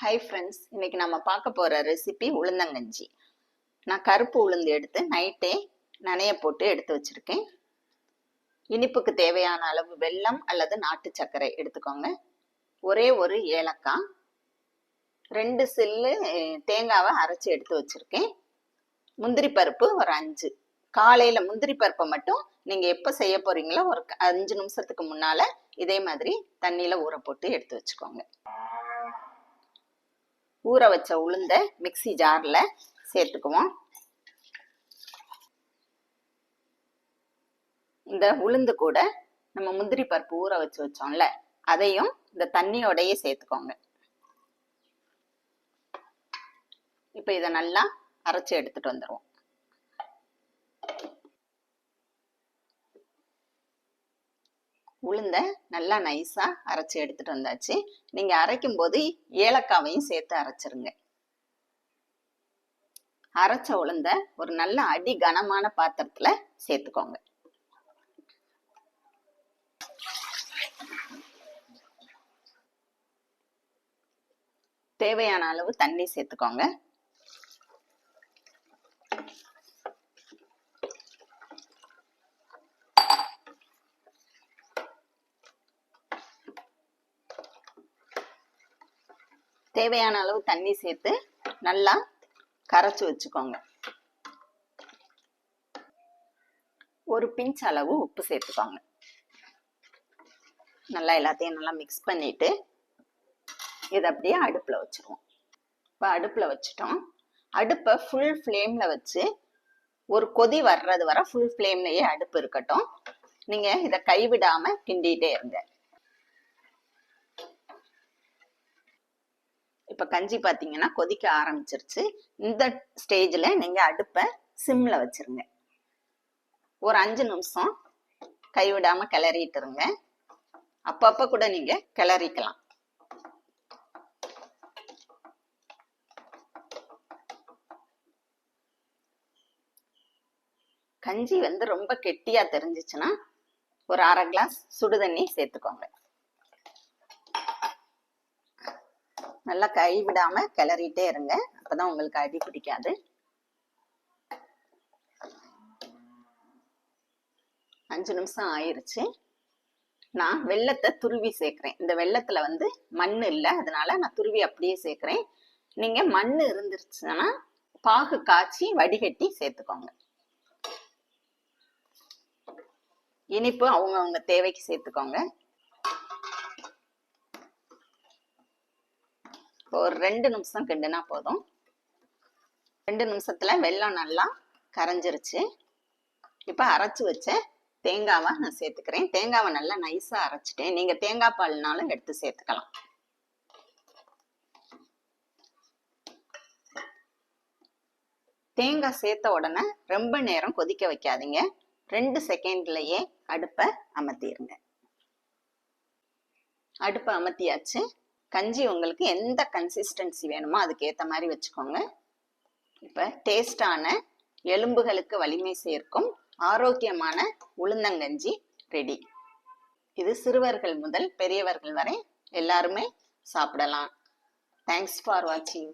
Hi friends இன்னைக்கு நம்ம பார்க்க போகிற ரெசிபி உளுந்தங்கஞ்சி. நான் கருப்பு உளுந்து எடுத்து நைட்டே நனைய போட்டு எடுத்து வச்சுருக்கேன். இனிப்புக்கு தேவையான அளவு வெல்லம் அல்லது நாட்டு சர்க்கரை எடுத்துக்கோங்க. ஒரே ஒரு ஏலக்காய் ரெண்டு சில்லு தேங்காவை அரைச்சி எடுத்து வச்சுருக்கேன். முந்திரி பருப்பு ஒரு அஞ்சு. காலையில் முந்திரி பருப்பை மட்டும் நீங்கள் எப்போ செய்ய போகிறீங்களோ ஒரு அஞ்சு நிமிஷத்துக்கு முன்னால் இதே மாதிரி தண்ணியில் ஊற போட்டு எடுத்து வச்சுக்கோங்க. ஊற வச்ச உளுந்த மிக்ஸி ஜாரில் சேர்த்துக்குவோம். இந்த உளுந்து கூட நம்ம முந்திரி பருப்பு ஊற வச்சு வச்சோம்ல அதையும் இந்த தண்ணியோடையே சேர்த்துக்கோங்க. இப்போ இதை நல்லா அரைச்சி எடுத்துட்டு வந்துடுவோம் உளுந்த நல்லா நைஸாக அரைச்சி எடுத்துட்டு வந்தாச்சு. நீங்க அரைக்கும் போது ஏலக்காவையும் சேர்த்து அரைச்சிருங்க. அரைச்ச உளுந்த ஒரு நல்ல அடி கனமான பாத்திரத்துல சேர்த்துக்கோங்க. தேவையான அளவு தண்ணி சேர்த்துக்கோங்க. தேவையான அளவு தண்ணி சேர்த்து நல்லா கரைச்சி வச்சுக்கோங்க. ஒரு பிஞ்ச் அளவு உப்பு சேர்த்துக்கோங்க. நல்லா எல்லாத்தையும் நல்லா மிக்ஸ் பண்ணிட்டு இதை அப்படியே அடுப்பில் வச்சுருவோம். இப்போ அடுப்பில் வச்சுட்டோம். அடுப்பை ஃபுல் ஃப்ளேமில் வச்சு ஒரு கொதி வர்றது வர ஃபுல் ஃப்ளேம்லேயே அடுப்பு இருக்கட்டும். நீங்கள் இதை கைவிடாமல் கிண்டிகிட்டே இருங்க. இப்போ கஞ்சி பார்த்தீங்கன்னா கொதிக்க ஆரம்பிச்சிருச்சு. இந்த ஸ்டேஜில் நீங்கள் அடுப்பை சிம்மில் வச்சிருங்க. ஒரு அஞ்சு நிமிஷம் கைவிடாமல் கிளறிட்டு இருங்க. அப்பப்போ கூட நீங்கள் கிளறிக்கலாம். கஞ்சி வந்து ரொம்ப கெட்டியா தெரிஞ்சிச்சுன்னா ஒரு அரை கிளாஸ் சுடு தண்ணி சேர்த்துக்கோங்க. நல்லா கை விடாம கிளறிட்டே இருங்க. அப்பதான் உங்களுக்கு அடி பிடிக்காது. அஞ்சு நிமிஷம் ஆயிருச்சு. நான் வெள்ளத்தை துருவி சேர்க்கிறேன். இந்த வெள்ளத்துல வந்து மண் இல்லை. அதனால நான் துருவி அப்படியே சேர்க்கிறேன். நீங்க மண் இருந்துருச்சுன்னா பாகு காய்ச்சி வடிகட்டி சேர்த்துக்கோங்க. இனிப்பு அவங்கவுங்க தேவைக்கு சேர்த்துக்கோங்க. ஒரு ரெண்டு நிமிஷம் கிண்டுனா போதும். ரெண்டு நிமிஷத்துல வெள்ளம் நல்லா கரைஞ்சிருச்சு. இப்போ அரைச்சு வச்ச தேங்காவை நான் சேர்த்துக்கிறேன். தேங்காவை நல்லா நைஸா அரைச்சிட்டேன் நீங்க தேங்காய் பால்னாலும் எடுத்து சேர்த்துக்கலாம். தேங்காய் சேர்த்த உடனே ரொம்ப நேரம் கொதிக்க வைக்காதீங்க. ரெண்டு செகண்ட்லயே அடுப்பை அமர்த்திடுங்க அடுப்பை அமர்த்தியாச்சு கஞ்சி உங்களுக்கு எந்த கன்சிஸ்டன்சி வேணுமோ அதுக்கு ஏற்ற மாதிரி வச்சுக்கோங்க. இப்போ டேஸ்டான எலும்புகளுக்கு வலிமை சேர்க்கும் ஆரோக்கியமான உளுந்தங்கஞ்சி ரெடி இது சிறுவர்கள் முதல் பெரியவர்கள் வரை எல்லாருமே சாப்பிடலாம். தேங்க்ஸ் ஃபார் வாட்சிங்